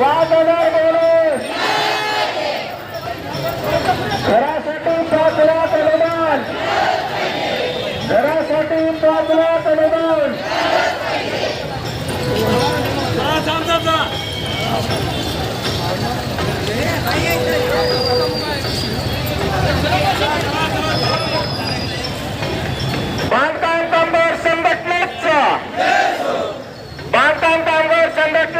पाच हजार बोनस घरासाठी पाच लाख अनुदान घरासाठी पाच लाख अनुदान बांधकाम कामगार संघटनेचा. बांधकाम कामगार संघटनेचा.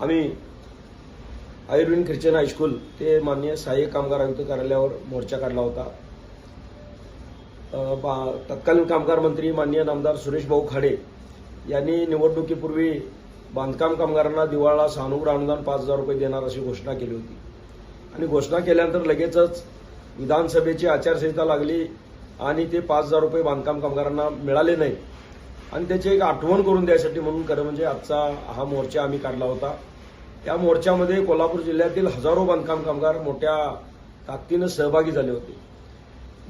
आम्ही आयुर्वेद ख्रिश्चन हायस्कूल ते माननीय सहाय्यक कामगार आयुक्त कार्यालयावर मोर्चा काढला होता. बा- तत्कालीन कामगार मंत्री माननीय नामदार सुरेश भाऊ खाडे यांनी निवडणुकीपूर्वी बांधकाम कामगारांना दिवाळा सानुग्रह अनुदान पाच हजार रुपये देणार अशी घोषणा केली होती. आणि घोषणा केल्यानंतर लगेचच विधानसभेची आचारसंहिता लागली आणि ते पाच हजार रुपये बांधकाम कामगारांना मिळाले नाही आणि त्याची एक आठवण करून द्यायसाठी म्हणून खरं म्हणजे आजचा हा मोर्चा आम्ही काढला होता. त्या मोर्चामध्ये कोल्हापूर जिल्ह्यातील हजारो बांधकाम कामगार मोठ्या ताकदीनं सहभागी झाले होते.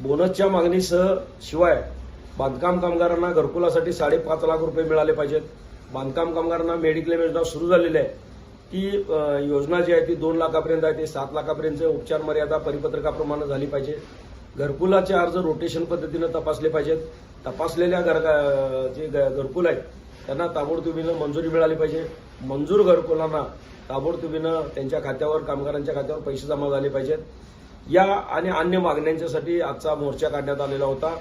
बोनसच्या मागणीसह शिवाय बांधकाम कामगारांना घरकुलासाठी साडेपाच लाख रुपये मिळाले पाहिजेत. बांधकाम कामगारांना मेडिक्लेम योजना सुरू झालेली आहे. ती योजना जी आहे ती दोन लाखापर्यंत आहे ती सात लाखापर्यंत उपचार मर्यादा परिपत्रकाप्रमाणे झाली पाहिजे. घरकुलाचे अर्ज रोटेशन पद्धतीनं तपासले पाहिजेत. तपासलेल्या घर जे घरकुल आहेत त्यांना ताबडतोबीनं मंजुरी मिळाली पाहिजे. मंजूर घरकुलांना ताबडतोबीनं त्यांच्या खात्यावर कामगारांच्या खात्यावर पैसे जमा झाले पाहिजेत. या आणि अन्य मागण्यांच्यासाठी आजचा मोर्चा काढण्यात आलेला होता.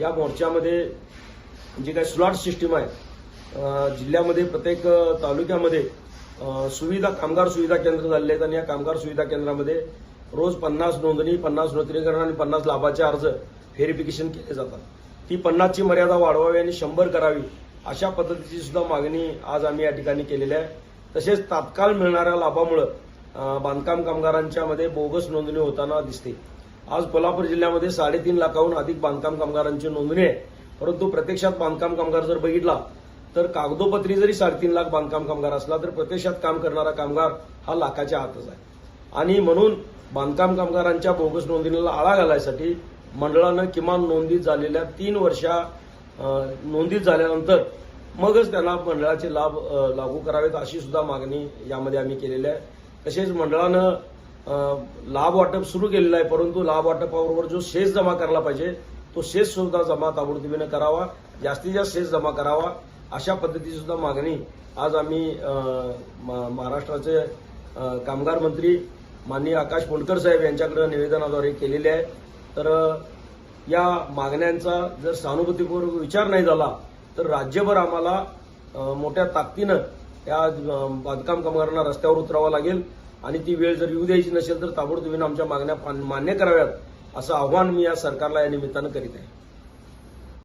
या मोर्चामध्ये जी काही स्लॉट सिस्टीम आहे जिल्ह्यामध्ये प्रत्येक तालुक्यामध्ये सुविधा कामगार सुविधा केंद्र झालेले आहेत आणि या कामगार सुविधा केंद्रामध्ये रोज पन्नास नोंदणी पन्नास नूतनीकरण आणि पन्नास लाभाचे अर्ज व्हेरिफिकेशन केले जातात. ती पन्नासची मर्यादा वाढवावी आणि शंभर करावी अशा पद्धतीची सुद्धा मागणी आज आम्ही या ठिकाणी केलेली आहे. तसेच तात्काळ मिळणाऱ्या लाभामुळं बांधकाम कामगारांच्या मध्ये बोगस नोंदणी होताना दिसते. आज कोल्हापूर जिल्ह्यामध्ये साडेतीन लाखाहून अधिक बांधकाम कामगारांची नोंदणी आहे. परंतु प्रत्यक्षात बांधकाम कामगार जर बघितला तर कागदोपत्री जरी साडेतीन लाख बांधकाम कामगार असला तर प्रत्यक्षात काम करणारा कामगार हा लाखाच्या आतच आहे. आणि म्हणून बांधकाम कामगारांच्या बोगस नोंदणीला आळा घालायसाठी मंडळानं किमान नोंदीत झालेल्या तीन वर्षा नोंदीत झाल्यानंतर मगच त्यांना मंडळाचे लाभ लागू करावेत अशी सुद्धा मागणी यामध्ये आम्ही केलेली आहे. तसेच मंडळानं लाभ वाटप सुरू केलेलं आहे परंतु लाभ वाटपाबरोबर जो शेष जमा करायला पाहिजे तो शेष सुद्धा जमा ताबडतोबीनं करावा जास्तीत जास्त शेष जमा करावा अशा पद्धतीची सुद्धा मागणी आज आम्ही म- महाराष्ट्राचे कामगार मंत्री माननीय आकाश पोलकर साहेब यांच्याकडे निवेदनाद्वारे केलेले आहे. तर या मागण्यांचा जर सहानुभूतीपूर्वक विचार नाही झाला तर राज्यभर आम्हाला मोठ्या ताकदीनं या बांधकाम कामगारांना रस्त्यावर उतरावं लागेल. आणि ती वेळ जर येऊ द्यायची नसेल तर ताबडतोबीनं आमच्या मागण्या मान्य कराव्यात असं आव्हान मी या सरकारला या निमित्तानं करीत आहे.